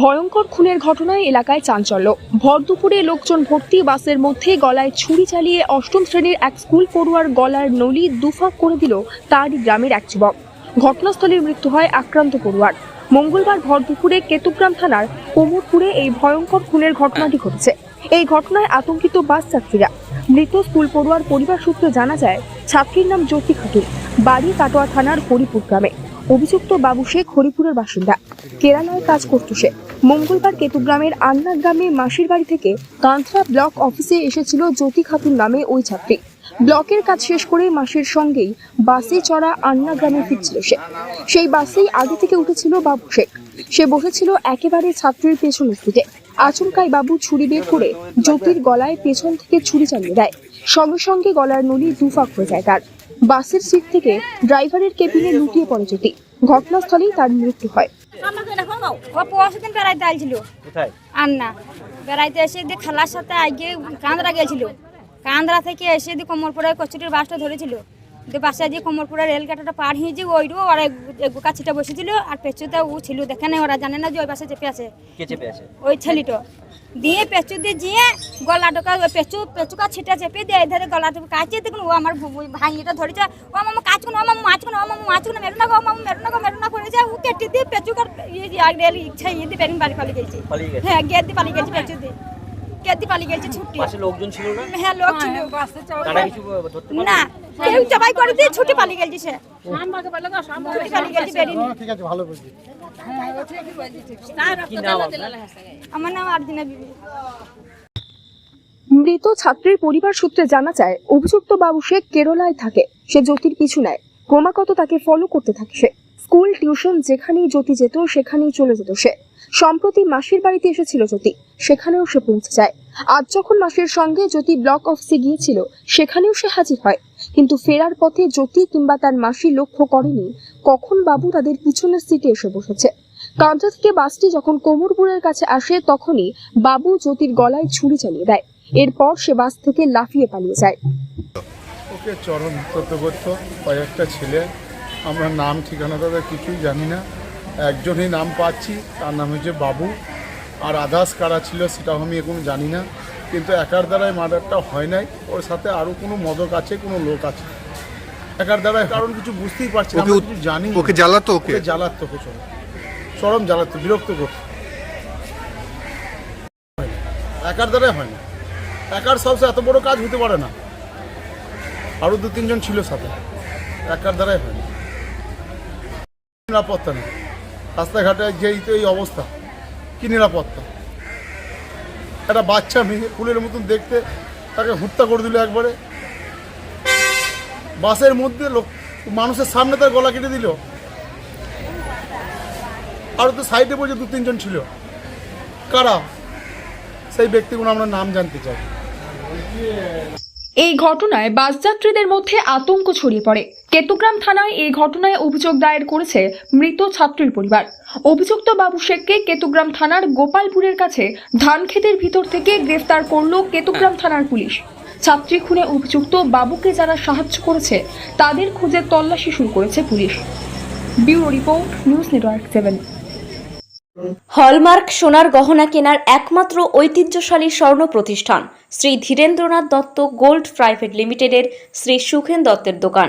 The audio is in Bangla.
ভয়ঙ্কর খুনের ঘটনায় এলাকায় চাঞ্চল্য। ভর দুপুরে লোকজন ভর্তি বাসের মধ্যে গলায় ছুরি চালিয়ে অষ্টম শ্রেণির এক স্কুল পড়ুয়ার গলার নলি দুফাক করে দিল তারই গ্রামের এক যুবক। ঘটনাস্থলে মৃত্যু হয় আক্রান্ত পড়ুয়ার। মঙ্গলবার ভর দুপুরে কেতুগ্রাম থানার কোমরপুরে এই ভয়ঙ্কর খুনের ঘটনাটি ঘটেছে। এই ঘটনায় আতঙ্কিত বাস যাত্রীরা। মৃত স্কুল পড়ুয়ার পরিবার সূত্রে জানা যায়, ছাত্রীর নাম জ্যোতি খাতুন। বাড়ি কাটোয়া থানার হরিপুর গ্রামে। অভিযুক্ত বাবু শেখ হরিপুরের বাসিন্দা। কেরালায় কাজ করত সে। মঙ্গলবার কেতুগ্রামের আন্না গ্রামে মাসির বাড়ি থেকে কান্থরা ব্লক অফিসে এসেছিল জ্যোতি খাতুন নামে ওই ছাত্রী। ব্লকের কাজ শেষ করে মাসির সঙ্গেই বাসে চড়া আন্না গ্রামে ফিরছিল সে। সেই বাসেই আগে থেকে উঠেছিল বাবু শেখ। সে বসেছিল একেবারে ছাত্রীর পেছনের সিটে আচমকাই বাবু ছুরি বের করে জ্যোতির গলায় পেছন থেকে ছুরি চালিয়ে দেয়। সঙ্গে সঙ্গে গলার নলি দুফাক হয়ে যায় তার। বাসের সিট থেকে ড্রাইভারের কেবিনে লুটিয়ে পড়ে যেটি। ঘটনাস্থলেই তার মৃত্যু হয়। আমাকে দেখো গো, ও পরশু দিন বেড়াইতে আইছিল আন্না বেড়াইতে এসে দিয়ে খালার সাথে আগে কান্দরা গেছিল কান্দরা থেকে এসে দিয়ে কোমরপুরে কচুরির বাসটা ধরেছিল। দিয়ে বাসে যে কোমরপুরে রেল পার হয়ে যে ওইরু ওরা কাছিটা বসেছিল আর পেঁচুতে ও ছিল। দেখে নাই ওরা জানে না যে ওই বাসে চেপে আছে। কে চেপে আছে? ওই ছেলেটা। দিয়ে পেঁচু দিয়ে যেয়ে গলা টোকা পেঁচু পেঁচুকা ছিটা চেপে দিয়ে এধারে গলা টোকা কাছে দেখুন ও আমার ভাইটা ধরেছে। ও মামা কাজ কোনো ও মামা মাছ কোনো ও মামা মাছ কোনো মেরু না গো মামা মেরু না গো মেরু না করেছে ও কেটে দিয়ে পেঁচুকার ইয়ে যে আগে রেল ইচ্ছা ইয়ে দিয়ে বেরিন বাড়ি পালিয়ে গেছে। হ্যাঁ গেট দিয়ে পালিয়ে গেছে পেঁচু দিয়ে। পালিয়ে গেছে ছুটি। পাশে লোকজন ছিল না হ্যাঁ লোক ছিল। তারা কিছু ধরতে পারল? না কেউ জবাই করে দিয়ে ছুটি পালিয়ে গেছে সে। ছুটি পালিয়ে গেছে বেরিন ঠিক আছে ভালো বুঝি আপনার? আমার নাম আরদিনা বিবি। মৃত ছাত্রের পরিবার সূত্রে জানা যায় অভিযুক্ত বাবু সে কেরলায় থাকে সে জ্যোতির পিছু নেয়। ক্রমাগত তাকে ফলো করতে থাকে সে। স্কুল টিউশন যেখানেই জ্যোতি যেত সেখানেই চলে যেত সে। সম্প্রতি মাসির বাড়িতে এসেছিল জ্যোতি, সেখানেও সে পৌঁছে যায়। আজ যখন মাসির সঙ্গে জ্যোতি ব্লক অফিসে গিয়েছিল, সেখানেও সে হাজির হয়। কিন্তু ফেরার পথে জ্যোতি কিংবা তার মাসি লক্ষ্য করেনি, কখন বাবু তাদের পিছনের সিটে এসে বসেছে। কাঁচা থেকে বাসটি যখন কোমরপুরের কাছে আসে, তখনই বাবু জ্যোতির গলায় ছুরি চালিয়ে দেয়। এরপর সে বাস থেকে লাফিয়ে পালিয়ে যায়। ওকে চরম কয়েকটা ছেলে, আমরা নাম ঠিকানা তাদের কিছুই জানি না। একজনই নাম পাচ্ছি তার নাম হচ্ছে বাবু। আর আদার্স কারা ছিল সেটাও আমি এখন জানি না। কিন্তু একার দ্বারাই মার্ডারটা হয় নাই। ওর সাথে আরও কোনো মদক আছে কোনো লোক আছে? একার দ্বারাই কারণ কিছু বুঝতেই পারছি না ওকে কিছু জানি ওকে জ্বালাতো ওকে? ওকে জ্বালাতো প্রচুর চরম জ্বালাতো বিরক্ত করতো একার দ্বারাই হয় না একার সবসে এত বড় কাজ হতে পারে না। আরও দু তিনজন ছিল সাথে। একার দ্বারাই হয় না নিরাপত্তা নেই। রাস্তাঘাটে যেই তো এই অবস্থা, কি নিরাপত্তা? একটা বাচ্চা মেয়ে ফুলের মতন দেখতে তাকে হত্যা করে দিল একবারে। বাসের মধ্যে লোক, মানুষের সামনে তার গলা কেটে দিল। আরও তো সাইডে বসে দু তিনজন ছিল। কারা? সেই ব্যক্তিগুলো আমরা নাম জানতে চাই। এই ঘটনায় বাসযাত্রীদের মধ্যে আতঙ্ক ছড়িয়ে পড়ে। কেতুগ্রাম থানায় এই ঘটনায় অভিযোগ দায়ের করেছে মৃত ছাত্রীর পরিবার। অভিযুক্ত বাবু শেখকে কেতুগ্রাম থানার গোপালপুরের কাছে ধান ক্ষেতের ভিতর থেকে গ্রেফতার করল কেতুগ্রাম থানার পুলিশ। ছাত্রী খুনে অভিযুক্ত বাবুকে যারা সাহায্য করেছে, তাদের খুঁজে তল্লাশি শুরু করেছে police. Bureau report, news network seven. Hallmark সোনার গহনা কেনার একমাত্র ঐতিহ্যশালী স্বর্ণ প্রতিষ্ঠান শ্রী ধীরেন্দ্রনাথ দত্ত গোল্ড প্রাইভেট লিমিটেডের শ্রী সুখেন দত্তের দোকান।